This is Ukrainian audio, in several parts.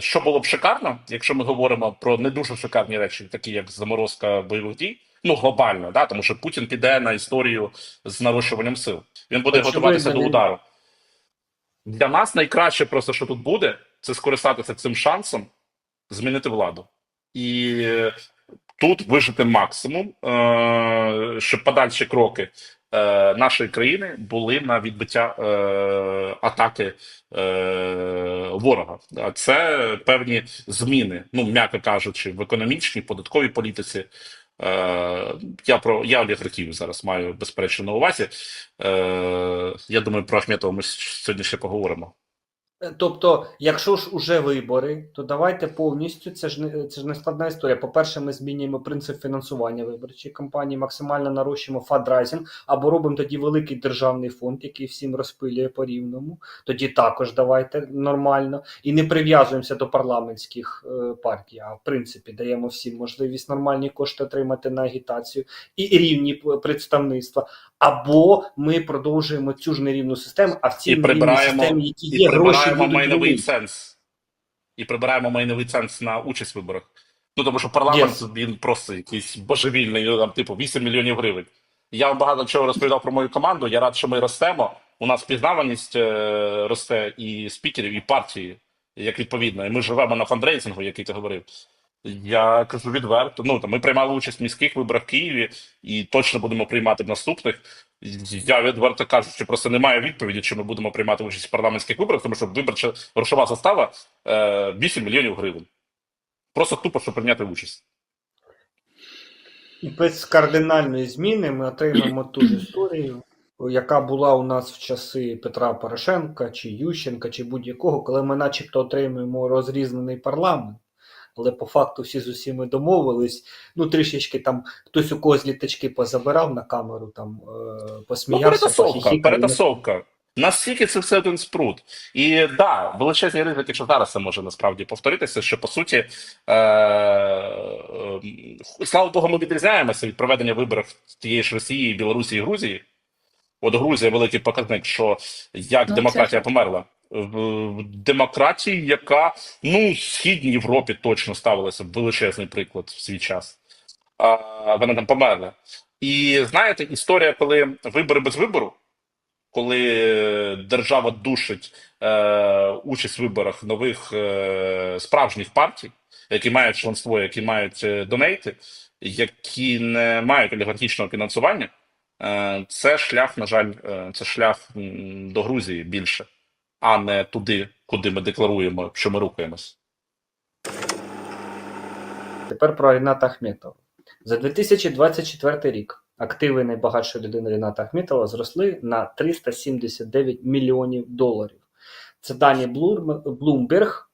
Що було б шикарно, якщо ми говоримо про не дуже шикарні речі, такі як заморозка бойових дій, ну глобально, да, тому що Путін піде на історію з нарощуванням сил. Він буде Очевидно, готуватися до удару. Для нас найкраще просто, що тут буде, це скористатися цим шансом, змінити владу. І е, тут вижити максимум, е, щоб подальші кроки е, нашої країни були на відбиття е, атаки е, ворога. А Це певні зміни, ну м'яко кажучи, в економічній, податковій політиці. Е, я про я олігархів зараз маю безперечно на увазі. Е, я думаю, про Ахметова ми сьогодні ще поговоримо. Е, Тобто, якщо ж уже вибори, то давайте повністю. Це ж не це ж не складна історія. По-перше, ми змінюємо принцип фінансування виборчої кампанії, максимально нарощуємо фадрайзинг, або робимо тоді великий державний фонд, який всім розпилює по рівному. Тоді також давайте нормально і не прив'язуємося до парламентських е, партій. А в принципі даємо всім можливість нормальні кошти отримати на агітацію і рівні представництва. Або ми продовжуємо цю ж нерівну систему, а в цій І нерівній системі, які І є гроші, прибираємо будуть майновий великі. ценз. І прибираємо майновий ценз на участь в виборах. Ну тому що парламент Yes. він просто якийсь божевільний, ну, там, типу, 8 мільйонів гривень. Я вам багато чого розповідав про мою команду. Я рад, що ми ростемо. У нас впізнаваність е, росте і спікерів, і партії, як відповідно. І ми живемо на фандрейзингу, який ти говорив. Я кажу відверто. Ну там ми приймали участь в міських виборах в Києві і точно будемо приймати в наступних. Я відверто кажу, що просто немає відповіді, чи ми будемо приймати участь в парламентських виборах, тому що виборча грошова застава е, 8 мільйонів гривень. Просто тупо, щоб прийняти участь. І без кардинальної зміни ми отримаємо ту ж історію, яка була у нас в часи Петра Порошенка чи Ющенка, чи будь-якого, коли ми начебто отримуємо розрізнений парламент. Але по факту всі з усіми домовились. Ну, трішечки там хтось у когось літачки позабирав на камеру, там е, Ну, посміявся, перетасовка, перетасовка. Наскільки це все один спрут. І да, величезні ризики, що зараз це може насправді повторитися, що по суті, е, е, слава Богу, ми відрізняємося від проведення виборів тієї ж Росії, Білорусі і Грузії. От Грузія великий показник, що як Ну, демократія це- померла. Демократії, яка ну, в Східній Європі точно ставилася величезний приклад в свій час. А, вона там померла. І знаєте, історія, коли вибори без вибору, коли держава душить е, участь в виборах нових е, справжніх партій, які мають членство, які мають е, донейти, які не мають олігархічного фінансування, е, це шлях, на жаль, е, це шлях до Грузії більше, а не туди, куди ми декларуємо, що ми рухаємось. Тепер про Ріната Ахметова. За 2024 рік активи найбагатшої людини Ріната Ахметова зросли на 379 мільйонів доларів. Це дані Bloomberg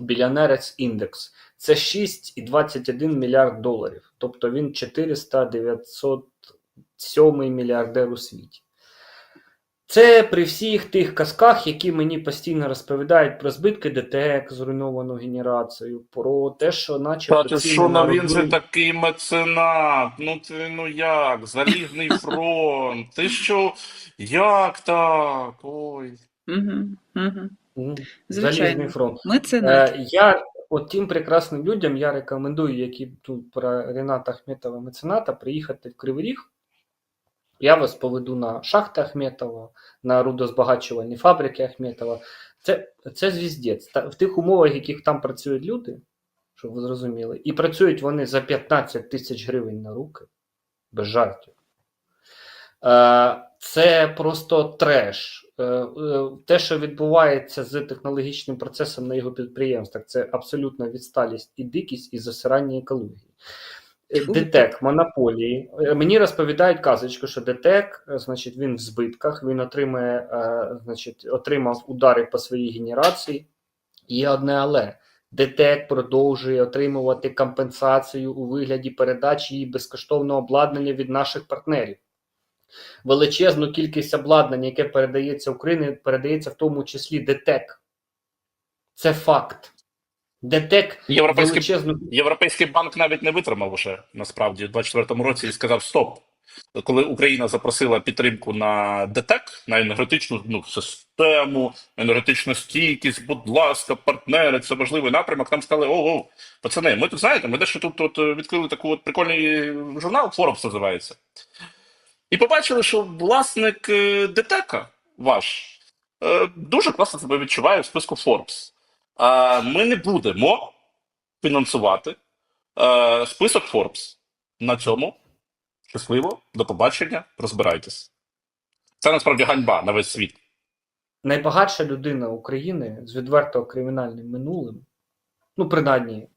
Billionaires Index. Це 6,21 мільярд доларів. Тобто він 400 907 мільярдер у світі. Це при всіх тих казках, які мені постійно розповідають про збитки ДТЕК, зруйновану генерацію, про те, що наче Та ти що на він же такий меценат? Ну ти ну як? Залізний фронт. Ти що? Як так? Ой. Угу, угу. Залізний фронт. Е, я от тим прекрасним людям я рекомендую, які тут про Рената Ахметова мецената, приїхати в Кривий Ріг. Я вас поведу на шахти Ахметова, на рудозбагачувальні фабрики Ахметова. Це, це звіздець. В тих умовах, в яких там працюють люди, щоб ви зрозуміли, і працюють вони за 15 тисяч гривень на руки, без жартів. Е, Це просто треш. Е, е, Те, що відбувається з технологічним процесом на його підприємствах, це абсолютна відсталість і дикість і засирання екології. Е, ДТЕК, монополії. Е, Мені розповідають казочку, що ДТЕК, е, значить, він в збитках, він отримає, значить, отримав удари по своїй генерації. Є одне але. ДТЕК продовжує отримувати компенсацію у вигляді передачі її безкоштовного обладнання від наших партнерів. Величезну кількість обладнання, яке передається Україні, передається в тому числі ДТЕК. Це факт. ДТЕК Європейський, величезну Європейський банк навіть не витримав уже насправді у 24-му році і сказав: Стоп, коли Україна запросила підтримку на ДТЕК, на енергетичну ну, систему, енергетичну стійкість, будь ласка, партнери, це важливий напрямок. Нам сказали, о, о, пацани, ми тут знаєте, ми дещо тут, тут е, відкрили таку от прикольний журнал, Forbes називається. І побачили, що власник е, ДТЕКа ваш е, дуже класно себе відчуває в списку Forbes. Ми не будемо фінансувати список Forbes. На цьому щасливо, до побачення, розбирайтесь. Це насправді ганьба на весь світ. Найбагатша людина України з відверто кримінальним минулим. Ну, принаймні,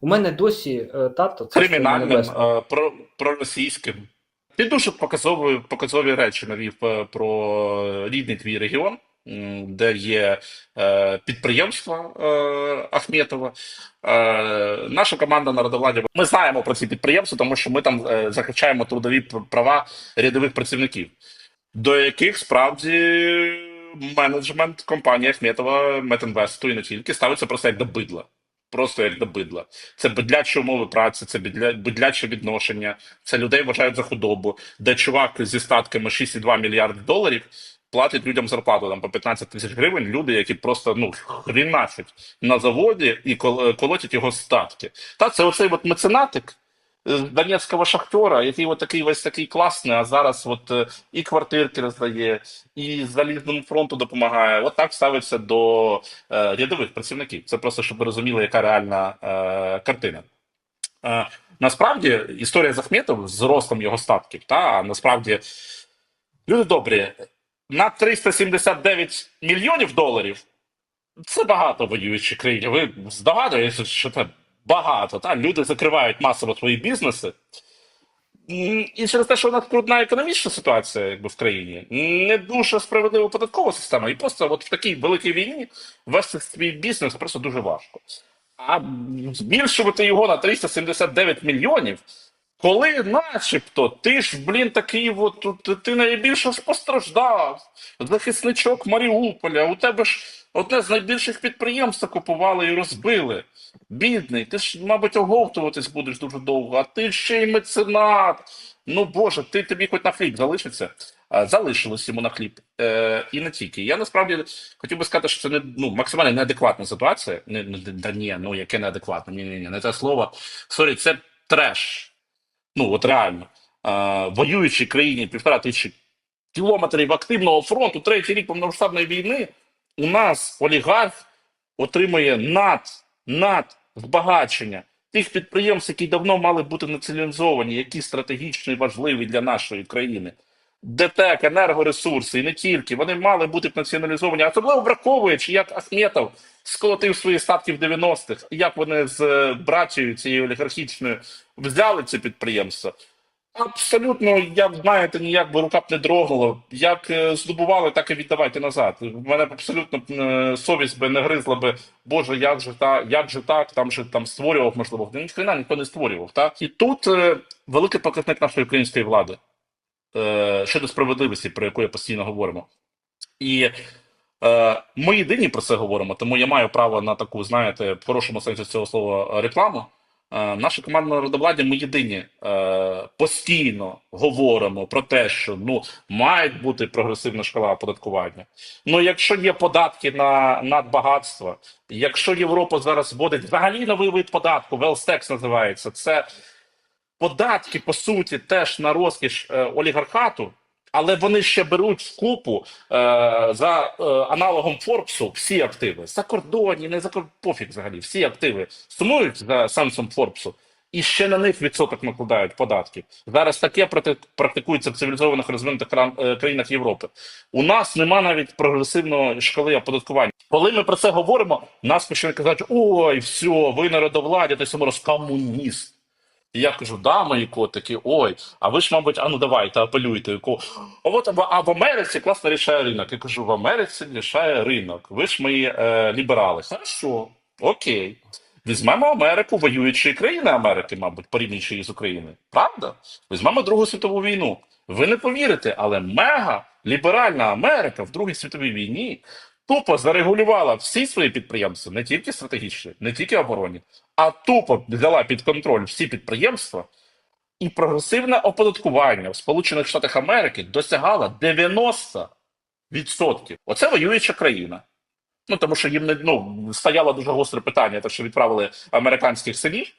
у мене досі е, тато це Кримінальним, е, про, проросійським. Ти дуже показові, показові речі навів е, про рідний твій регіон, де є е, підприємства е, Ахметова. Е, наша команда Народовладдя. Ми знаємо про ці підприємства, тому що ми там захищаємо трудові права рядових працівників, до яких справді менеджмент компанії Ахметова, Метінвесту і не тільки ставиться просто як до бидла. Просто як до бидла. Це бидлячі умови праці, це бидля, бидляче відношення. Це людей вважають за худобу, де чувак зі статками 6,2 мільярди доларів платить людям зарплату там по 15 тисяч гривень. Люди, які просто ну хріначать на заводі і колотять його статки. Та це оцей от меценатик донецького шахтера, який от такий весь такий класний, а зараз от е, і квартирки роздає, і залізному фронту допомагає. От так ставиться до е, рядових працівників. Це просто щоб ви розуміли, яка реальна е, картина. Е, насправді історія з Ахметовим з ростом його статків, та насправді люди добрі, на 379 мільйонів доларів це багато в воюючій країні. Ви здогадуєтеся, що це багато. Та? Люди закривають масово свої бізнеси. І через те, що у нас трудна економічна ситуація якби, в країні, не дуже справедлива податкова система, і просто от в такій великій війні вести свій бізнес просто дуже важко. А збільшувати його на 379 мільйонів, коли, начебто, ти ж, блін, такий, от, ти найбільше ж постраждав, захисничок Маріуполя, у тебе ж одне з найбільших підприємств окупували і розбили. Бідний, ти ж, мабуть, оговтуватись будеш дуже довго, а ти ще й меценат. Ну Боже, ти тобі хоч на хліб залишиться. Залишилось йому на хліб. Е, і не тільки. Я насправді хотів би сказати, що це не ну, максимально неадекватна ситуація. Не, не, да ні, ну яке неадекватне, ні, ні, ні, не те слово. Сорі, це треш. Ну, от реально. Е, воюючій країні півтора тисячі кілометрів активного фронту, третій рік повномасштабної війни, у нас олігарх отримує над, над збагачення тих підприємств, які давно мали бути націоналізовані, які стратегічно важливі для нашої країни. ДТЕК, енергоресурси і не тільки, вони мали бути націоналізовані, особливо враховуючи, як Ахметов сколотив свої статки в 90-х, як вони з е, братією цією олігархічною взяли ці підприємства. Абсолютно, як знаєте, ніяк би рука б не дрогнула. Як е, здобували, так і віддавайте назад. Мене б абсолютно е, совість би не гризла би, Боже, як же та як же так, там же там створював, можливо, ніхрена ніхто не створював. Та? І тут великий показник нашої української влади щодо справедливості, про яку я постійно говоримо. І е, ми єдині про це говоримо, тому я маю право на таку, знаєте, в хорошому сенсі цього слова рекламу. Е, Наша команда народовладдя, ми єдині е, постійно говоримо про те, що ну має бути прогресивна шкала оподаткування. Ну, якщо є податки на надбагатство, якщо Європа зараз вводить взагалі новий вид податку, Велстекс називається, це податки по суті теж на розкіш е, олігархату. Але вони ще беруть в купу е, за е, аналогом Форбсу всі активи. Закордонні, не за пофіг взагалі. Всі активи сумують за сенсом Форбсу і ще на них відсоток накладають податків. Зараз таке практикується в цивілізованих розвинутих е, країнах Європи. У нас нема навіть прогресивної шкали оподаткування. Коли ми про це говоримо, нас починають казати: ой, все, ви народовладдя, ти самораз комуніст. І я кажу, да, мої котики, ой, а ви ж, мабуть, а ну давайте, апелюйте. А от а в- Америці класно рішає ринок. Я кажу, в Америці рішає ринок. Ви ж мої е, ліберали. Хорошо, окей. Візьмемо Америку, воюючі країни Америки, мабуть, порівнюючи її з Україною. Правда? Візьмемо Другу світову війну. Ви не повірите, але мега ліберальна Америка в Другій світовій війні тупо зарегулювала всі свої підприємства, не тільки стратегічні, не тільки оборонні, а тупо взяла під контроль всі підприємства І прогресивне оподаткування в Сполучених Штатах Америки досягало 90%. Оце воююча країна. Ну, тому що їм не ну, стояло дуже гостре питання, так що відправили американських синів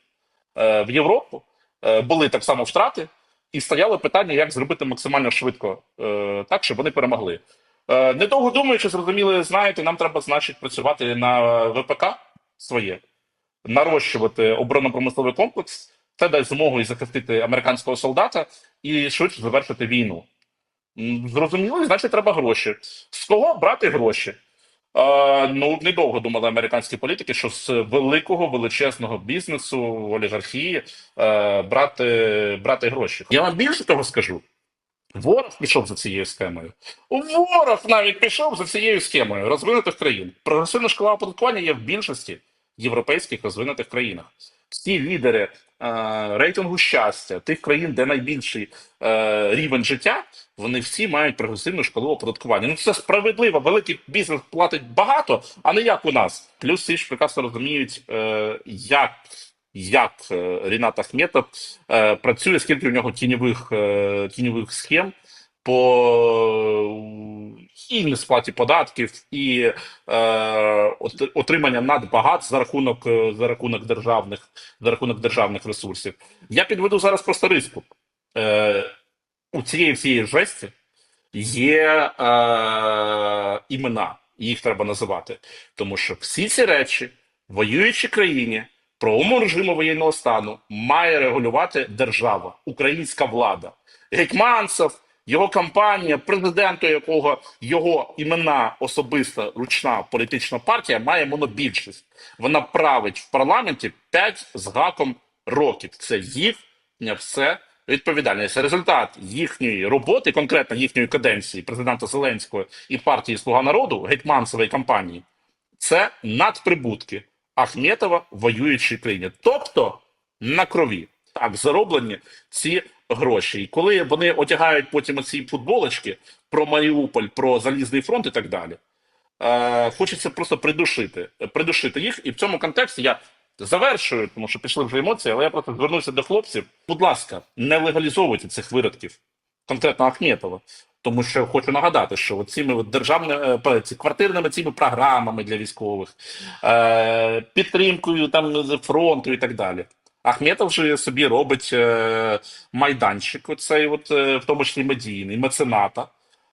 е, в Європу, е, були так само втрати, і стояло питання, як зробити максимально швидко е, так, щоб вони перемогли. Е, недовго думаючи, зрозуміли, знаєте, нам треба, значить, працювати на ВПК своє, нарощувати оборонно-промисловий комплекс. Це дасть змогу і захистити американського солдата і швидше завершити війну. Зрозуміло, значить, треба гроші. З кого брати гроші? Е, ну, недовго думали американські політики, що з великого величезного бізнесу, олігархії е, брати, брати гроші. Я вам більше того скажу. Ворог пішов за цією схемою. Ворог навіть пішов за цією схемою розвинутих країн. Прогресивна шкала оподаткування є в більшості європейських розвинутих країнах. Всі лідери е, рейтингу щастя, тих країн, де найбільший е, рівень життя, вони всі мають прогресивну шкалу оподаткування. Ну це справедливо. Великий бізнес платить багато, а не як у нас. Плюс всі ж прекрасно розуміють, е, як, як е, Рінат Ахметов е, працює, скільки в нього тіньових, е, тіньових схем по і несплаті податків, і е, от- отримання надбагат за рахунок за рахунок державних за рахунок державних ресурсів. Я підведу зараз просто риску. Е, у цієї всієї жесті є е, імена, їх треба називати. Тому що всі ці речі в воюючій країні, правовому режиму воєнного стану має регулювати держава, українська влада. Гетьманцев, його кампанія, президенту якого його імена особиста ручна політична партія має монобільшість. Вона править в парламенті 5 з гаком років. Це їхня все відповідальність. Результат їхньої роботи, конкретно їхньої каденції президента Зеленського і партії Слуга народу гетьманцевої кампанії, це надприбутки Ахметова в воюючій країні, тобто на крові. Так, зароблені ці гроші. І коли вони одягають потім ці футболочки про Маріуполь, про Залізний фронт і так далі, е, хочеться просто придушити, придушити їх. І в цьому контексті я завершую, тому що пішли вже емоції, але я просто звернуся до хлопців. Будь ласка, не легалізовуйте цих виродків, конкретно Ахметова. Тому що хочу нагадати, що цими державними е, квартирними цими програмами для військових, е, підтримкою там фронту і так далі. Ахметов же собі робить е, майданчик, оцей, от, в тому числі медійний, мецената,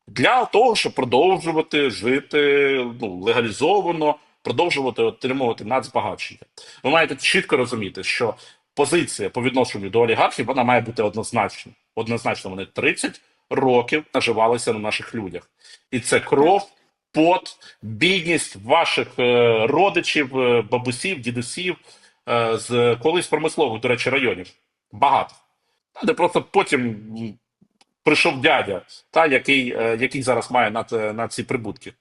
для того, щоб продовжувати жити ну, легалізовано, продовжувати отримувати нацбагатшення. Ви маєте чітко розуміти, що позиція по відношенню до олігархів вона має бути однозначна. Однозначно, вони 30 років наживалися на наших людях. І це кров, пот, бідність ваших е, родичів, е, бабусів, дідусів е, з колись промислових, до речі, районів. Багато. Де просто потім прийшов дядя, та, який, який зараз має над, над ці прибутки.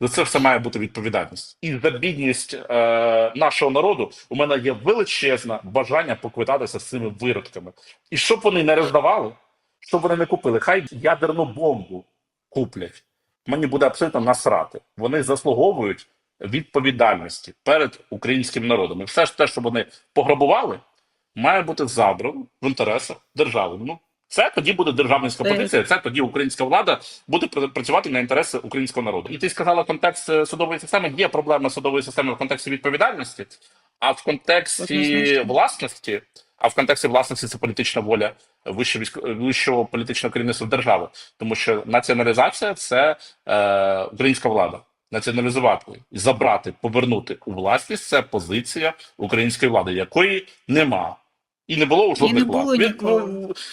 За це все має бути відповідальність. І за бідність е, нашого народу у мене є величезне бажання поквитатися з цими виродками. І щоб вони не роздавали, щоб вони не купили, хай ядерну бомбу куплять. Мені буде абсолютно насрати. Вони заслуговують відповідальності перед українським народом. І все ж те, що вони пограбували, має бути забрано в інтересах держави. Ну, це тоді буде державницька позиція, це тоді українська влада буде працювати на інтереси українського народу. І ти сказала контекст е, судової системи. Є проблема судової системи в контексті відповідальності, а в контексті власності, а в контексті власності це політична воля вищого, вищого політичного керівництва держави, тому що націоналізація це е, українська влада. Націоналізувати, забрати, повернути у власність це позиція української влади, якої нема. І не було у жодних влад. Він,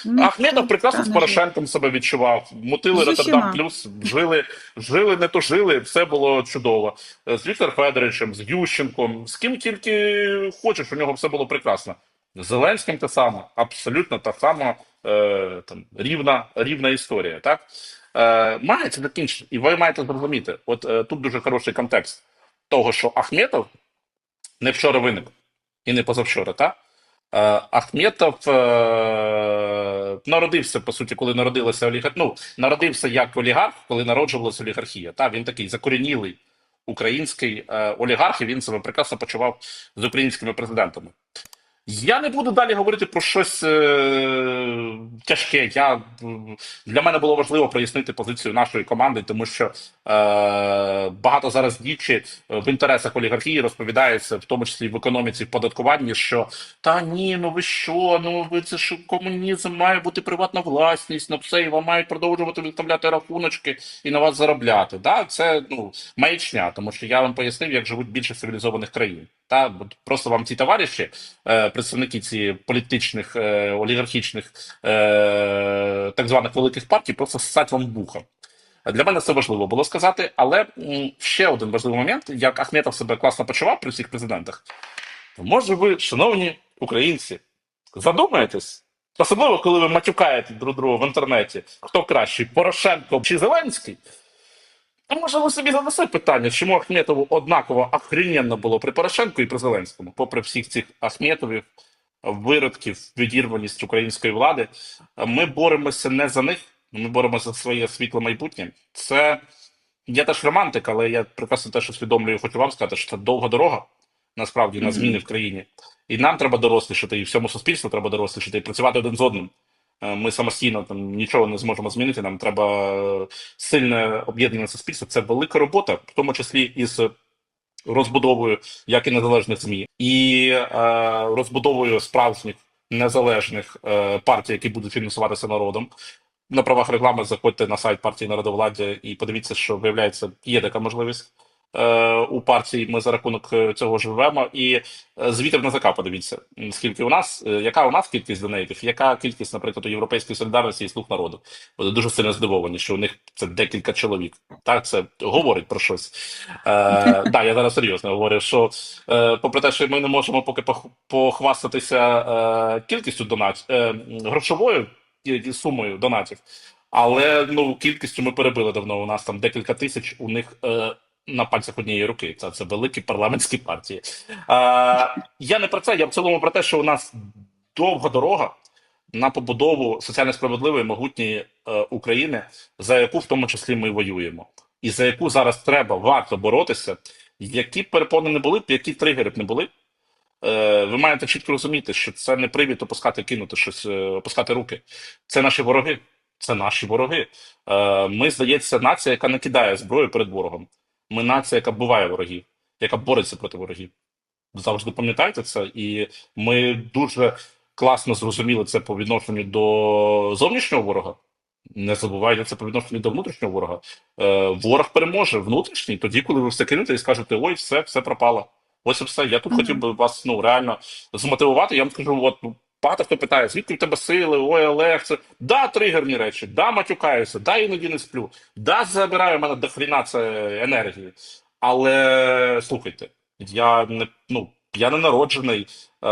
ну, Ахметов прекрасно з Порошенком себе відчував. Мутили Роттердам плюс, жили, жили, не то жили, все було чудово. З Віктором Федоровичем, з Ющенком, з ким тільки хочеш, у нього все було прекрасно. Зеленським те саме, абсолютно та сама е, там, рівна, рівна історія. Так? Е, має це закінчити. І ви маєте зрозуміти, от е, тут дуже хороший контекст того, що Ахметов не вчора виник і не позавчора, так? Е, Ахметов е, народився, по суті, коли народилася олігархія. Ну, народився як олігарх, коли народжувалася олігархія. Та, він такий закорінілий український е, олігарх, і він себе прекрасно почував з українськими президентами. Я не буду далі говорити про щось е, тяжке. Я, для мене було важливо прояснити позицію нашої команди, тому що е, багато зараз дічі в інтересах олігархії розповідається, в тому числі в економіці, в податкуванні, що та ні, ну ви що, ну ви це ж комунізм, має бути приватна власність, на все, і вам мають продовжувати виставляти рахуночки і на вас заробляти. Да? Це ну, маячня, тому що я вам пояснив, як живуть більше цивілізованих країн. Та? Просто вам ці товариші, е, представники ці політичних, е, олігархічних, е, так званих великих партій, просто ссать вам вуха. Для мене це важливо було сказати, але ще один важливий момент, як Ахметов себе класно почував при всіх президентах. Може ви, шановні українці, задумаєтесь? Особливо, коли ви матюкаєте друг друга в інтернеті, хто кращий, Порошенко чи Зеленський? А може ви собі задасте питання, чому Ахметову однаково охрененно було при Порошенку і при Зеленському, попри всіх цих Ахметовів, виродків, відірваність української влади, ми боремося не за них, ми боремося за своє світле майбутнє. Це я теж романтик, але я прекрасно теж усвідомлюю, хочу вам сказати, що це довга дорога, насправді, на зміни в країні. І нам треба дорослішати, і всьому суспільству треба дорослішати, і працювати один з одним. Е, Ми самостійно там нічого не зможемо змінити. Нам треба е, сильне об'єднане суспільство. Це велика робота, в тому числі із розбудовою як і незалежних ЗМІ, і е, розбудовою справжніх незалежних е, партій, які будуть фінансуватися народом. На правах реклами заходьте на сайт партії народовладдя і подивіться, що виявляється, є така можливість е, у партії. Ми за рахунок е, цього живемо. І е, звіти в НАЗК подивіться, скільки у нас, яка у нас кількість донейтів, яка кількість, наприклад, у Європейської солідарності і слуг народу. Вони дуже сильно здивовані, що у них це декілька чоловік. Так, це говорить про щось. Е, да, я зараз серйозно говорю, що е, попри те, що ми не можемо поки пох- похвастатися е, кількістю донат, е, грошовою сумою донатів, але ну кількістю ми перебили давно. У нас там декілька тисяч, у них е, на пальцях однієї руки. Це, це великі парламентські партії. Е, я не про це, я в цілому про те, що у нас довга дорога на побудову соціально справедливої могутньої е, України, за яку в тому числі ми воюємо, і за яку зараз треба варто боротися, які перепони не були б, які тригери б не були. Е, ви маєте чітко розуміти, що це не привід опускати, кинути щось, е, опускати руки. Це наші вороги. Це наші вороги. Е, ми, здається, нація, яка не кидає зброю перед ворогом. Ми нація, яка буває ворогів, яка бореться проти ворогів. Завжди пам'ятайте це, і ми дуже класно зрозуміли це по відношенню до зовнішнього ворога. Не забувайте це по відношенню до внутрішнього ворога. Ворог переможе внутрішній тоді, коли ви все кинете і скажете: ой, все, все пропало. Ось і все. Я тут Мгм. хотів би вас ну реально змотивувати. Я вам скажу, от ну, багато хто питає, звідки в тебе сили, ой, Олег, це да, тригерні речі, да, матюкаюся, да, іноді не сплю, да, забираю в мене до хріна це енергії. Але слухайте, я не ну я не народжений е,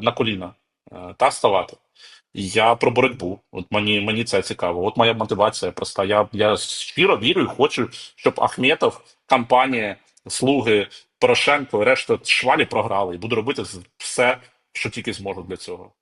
на коліна е, та ставати. Я про боротьбу. От мені, мені це цікаво. От моя мотивація проста. Я, я щиро вірю і хочу, щоб Ахметов, компанія, слуги, Порошенко, решта швалі програли. І буду робити все, що тільки зможу для цього.